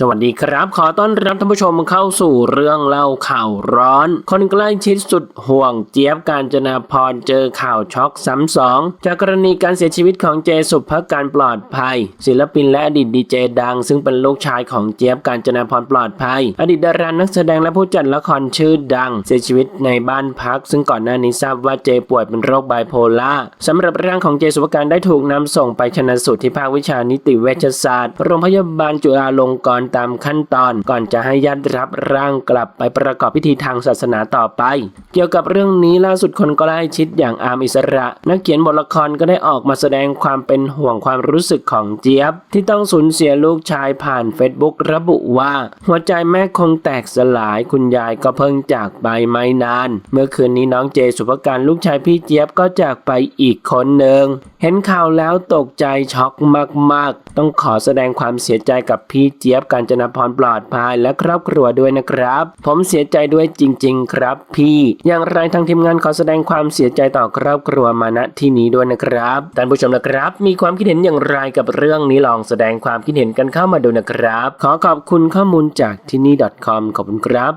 สวัสดีครับ ขอต้อนรับท่านผู้ชมเข้าสู่เรื่องเล่าข่าวร้อน คนใกล้ชิดสุดห่วงเจี๊ยบการจนาพรเจอข่าวช็อกซ้ำสองจากกรณีการเสียชีวิตของเจสุภการปลอดภัย ศิลปินและอดีตดีเจดัง ซึ่งเป็นลูกชายของเจี๊ยบการจนาพรปลอดภัย อดีตดารานักแสดงและผู้จัดละครชื่อดัง เสียชีวิตในบ้านพัก ซึ่งก่อนหน้านี้ทราบว่าเจป่วยเป็นโรคไบโพล่าสำหรับร่างของเจสุภการได้ถูกนำส่งไปชนะสูตรที่ภาควิชานิติเวชศาสตร์โรงพยาบาลจุฬาลงกรณ์ตามขั้นตอนก่อนจะให้ญาติรับร่างกลับไปประกอบพิธีทางศาสนาต่อไป เกี่ยวกับเรื่องนี้ล่าสุดคนใกล้ชิดอย่างอาร์มอิสระ นักเขียนบทละครก็ได้ออกมาแสดงความเป็นห่วงความรู้สึกของเจี๊ยบ ที่ต้องสูญเสียลูกชายผ่านเฟซบุ๊กระบุว่า หัวใจแม่คงแตกสลายคุณยายก็เพิ่งจากไปไม่นาน เมื่อคืนนี้น้องเจสุภการลูกชายพี่เจี๊ยบก็จากไปอีกคนหนึ่งเห็นข่าวแล้วตกใจช็อกมาก ๆ ต้องขอแสดงความเสียใจกับพี่เจี๊ยบกัารจนพรปลอดภัยและครอบครัวด้วยนะครับ ผมเสียใจด้วยจริง ๆ ครับ พี่ อย่างไรทางทีมงานขอแสดงความเสียใจต่อครอบครัวมาณที่นี้ด้วยนะครับท่านผู้ชมนะครับ มีความคิดเห็นอย่างไรกับเรื่องนี้ลองแสดงความคิดเห็นกันเข้ามาดูนะครับ ขอขอบคุณข้อมูลจากที่นี่ .com ขอบคุณครับ